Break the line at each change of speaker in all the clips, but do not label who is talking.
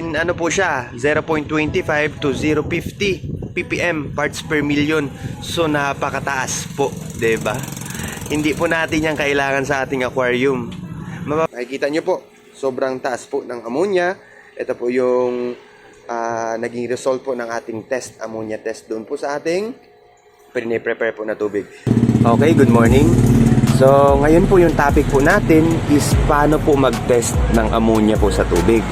Ano po siya, 0.25 to 0.50 ppm parts per million. So napakataas po, 'di ba? Hindi po natin yan kailangan sa ating aquarium. Makikita nyo po, sobrang taas po ng ammonia. Ito po yung ah, naging result po ng ating test, ammonia test doon po sa ating prepare po na tubig. Okay, good morning. So, ngayon po yung topic po natin is paano po mag-test ng ammonia po sa tubig.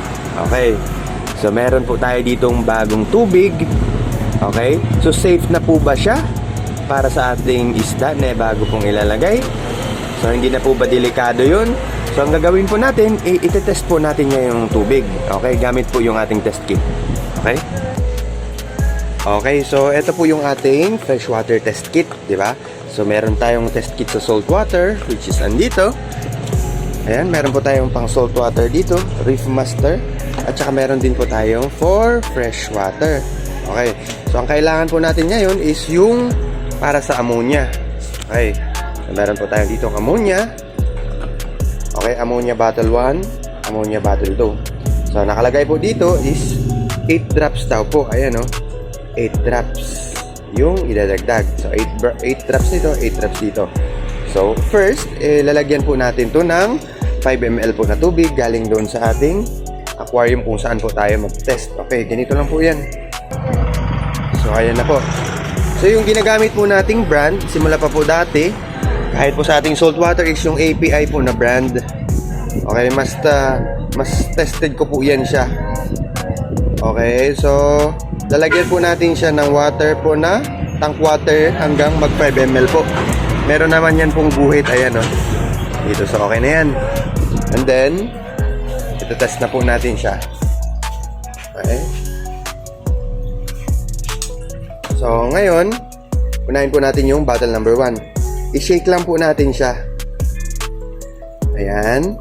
Okay. So, meron po tayo ditong bagong tubig. Okay. So, safe na po ba siya para sa ating isda na bago pong ilalagay? So, hindi na po ba delikado yun? So, ang gagawin po natin, i- itetest po natin niya yung tubig. Okay, gamit po yung ating test kit. Okay? Okay, so ito po yung ating freshwater test kit, di ba? So meron tayong test kit sa saltwater, which is andito. Ayan, meron po tayong pang saltwater dito, Reef Master. At saka meron din po tayong for freshwater. Okay, so ang kailangan po natin ngayon is yung para sa ammonia. Okay, so meron po tayo dito ammonia. Okay, ammonia bottle 1, ammonia bottle 2. So nakalagay po dito is 8 drops daw po. Ayan oh. 8 drops yung idadagdag. So 8, br- 8 drops dito, 8 drops dito. So first, eh, lalagyan po natin to ng 5 ml po na tubig galing doon sa ating aquarium kung saan po tayo mag-test. Okay, ganito lang po yan. So ayan na po. So yung ginagamit po nating brand, simula pa po dati, kahit po sa ating saltwater is yung API po na brand. Okay, mas ta, mas tested ko po yan siya. Okay, so lalagyan po natin siya ng water po na tank water hanggang mag 5 ml po. Meron naman yan pong guhit, ayan o. Dito, so okay na yan. And then, ito test na po natin siya. Okay. So, ngayon, unahin po natin yung bottle number 1. I-shake lang po natin siya. Ayan.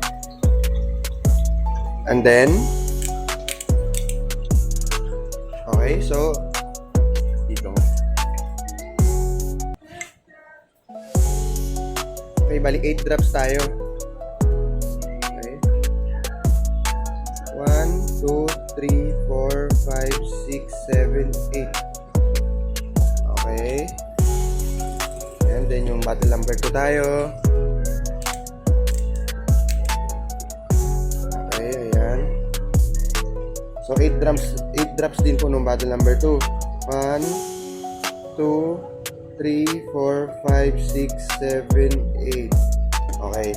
And then, okay, so, dito nga. Okay, bali 8 drops tayo. 3, 4, 5, 6, 7, 8. Okay. And then yung bottle number 2 tayo. Okay, ayan. So 8 drops 8 drops din po nung bottle number 2. 1 2 3 4 5 6 7 8. Okay.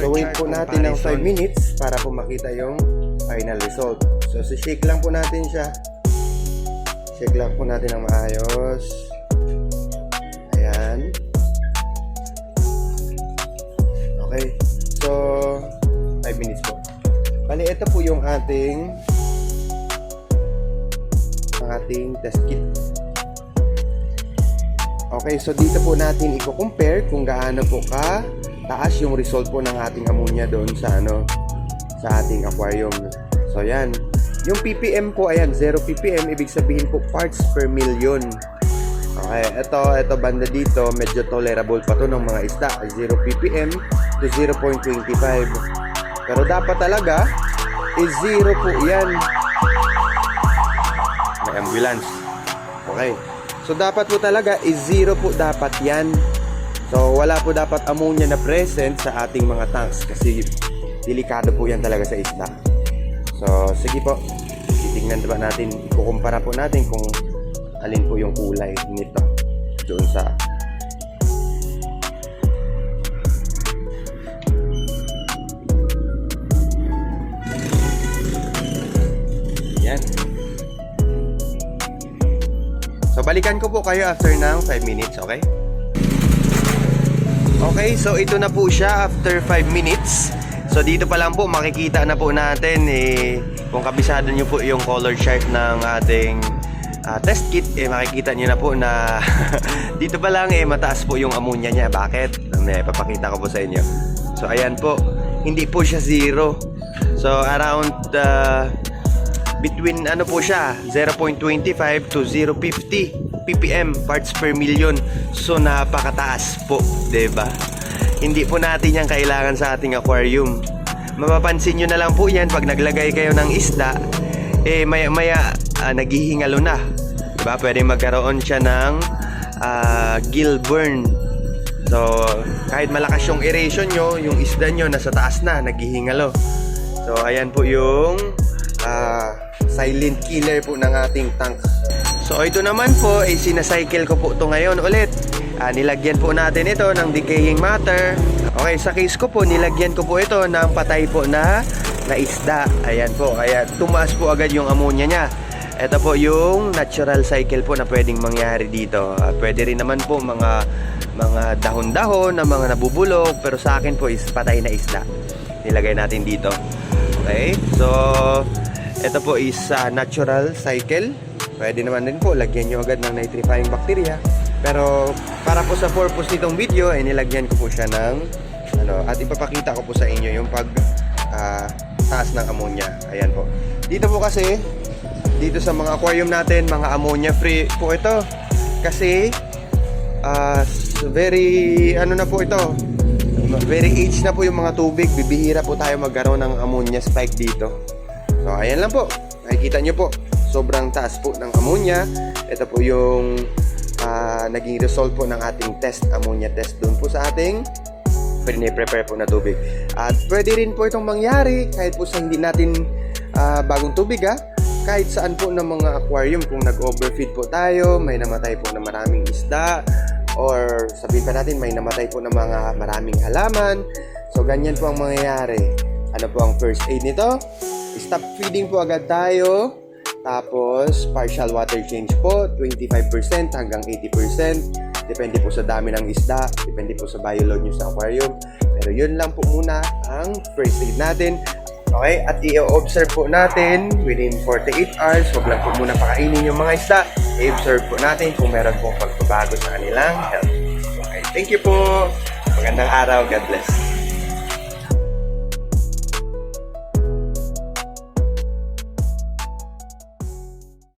So wait po natin ng 5 minutes para po makita yung final result. So si shake lang po natin siya. Shake lang po natin ng maayos. Ayan. Okay. So 5 minutes po. Bali, ito po yung ating ang ating test kit. Okay, so dito po natin i-compare kung gaano po ka taas yung result po ng ating ammonia doon sa ano sa ating aquarium. So yan. Yung ppm po ayan 0 ppm ibig sabihin po parts per million. Okay, ito ito banda dito medyo tolerable pa to ng mga isda 0 ppm to 0.25. Pero dapat talaga is 0 po yan. May ambulance. Okay. So dapat po talaga is zero po dapat yan. So wala po dapat ammonia na present sa ating mga tanks kasi delikado po yan talaga sa isda. So sige po, titingnan ba natin, ikukumpara po natin kung alin po yung kulay nito doon sa Yan. So balikan ko po kayo after ng 5 minutes, okay? Okay, so ito na po siya after 5 minutes. So dito pa lang po makikita na po natin eh kung kabisado nyo po yung color chart ng ating ah, test kit eh makikita nyo na po na dito pa lang eh mataas po yung ammonia niya. Bakit? May papakita ko po sa inyo. So ayan po, hindi po siya zero. So around ah, between ano po siya 0.25 to 0.50 ppm parts per million so napakataas po 'di ba hindi po natin yan kailangan sa ating aquarium mapapansin nyo na lang po yan pag naglagay kayo ng isda eh maya maya ah, naghihingalo na. Diba? Pwede magkaroon siya ng ah, gill burn. So, kahit malakas yung aeration nyo, yung isda nyo nasa taas na, naghihingalo. So, ayan po yung ah, silent killer po ng ating tank. So, ito naman po, ay sinacycle ko po ito ngayon ulit. Ah, nilagyan po natin ito ng decaying matter. Okay, sa case ko po, nilagyan ko po ito ng patay po na, na isda. Ayan po, kaya tumaas po agad yung ammonia niya. Ito po yung natural cycle po na pwedeng mangyari dito. Ah, pwede rin naman po mga mga dahon-dahon na mga nabubulok pero sa akin po is patay na isda. Nilagay natin dito. Okay? So, ito po is ah, natural cycle. Pwede naman din po lagyan nyo agad ng nitrifying bacteria. Pero para po sa purpose nitong video ay nilagyan ko po siya ng ano at ipapakita ko po sa inyo yung pag ah, taas ng ammonia. Ayan po. Dito po kasi dito sa mga aquarium natin, mga ammonia free po ito. Kasi ah, very ano na po ito. Very aged na po yung mga tubig. Bibihira po tayo magkaroon ng ammonia spike dito. So, ayan lang po. Nakikita nyo po. Sobrang taas po ng ammonia. Ito po yung ah, naging result po ng ating test, ammonia test doon po sa ating prepare po na tubig. At pwede rin po itong mangyari kahit po sa hindi natin ah, bagong tubig ha. Kahit saan po ng mga aquarium kung nag-overfeed po tayo, may namatay po na maraming isda, or sabihin pa natin may namatay po ng mga maraming halaman. So ganyan po ang mangyayari. Ano po ang first aid nito? Stop feeding po agad tayo. Tapos partial water change po, 25% hanggang 80%. Depende po sa dami ng isda, depende po sa bioload nyo sa aquarium. Pero yun lang po muna ang first aid natin. Okay, at i-observe po natin within 48 hours. Huwag lang po muna pakainin yung mga isda. I-observe po natin kung meron pong pagbabago sa kanilang health. Okay, thank you po. Magandang araw. God bless.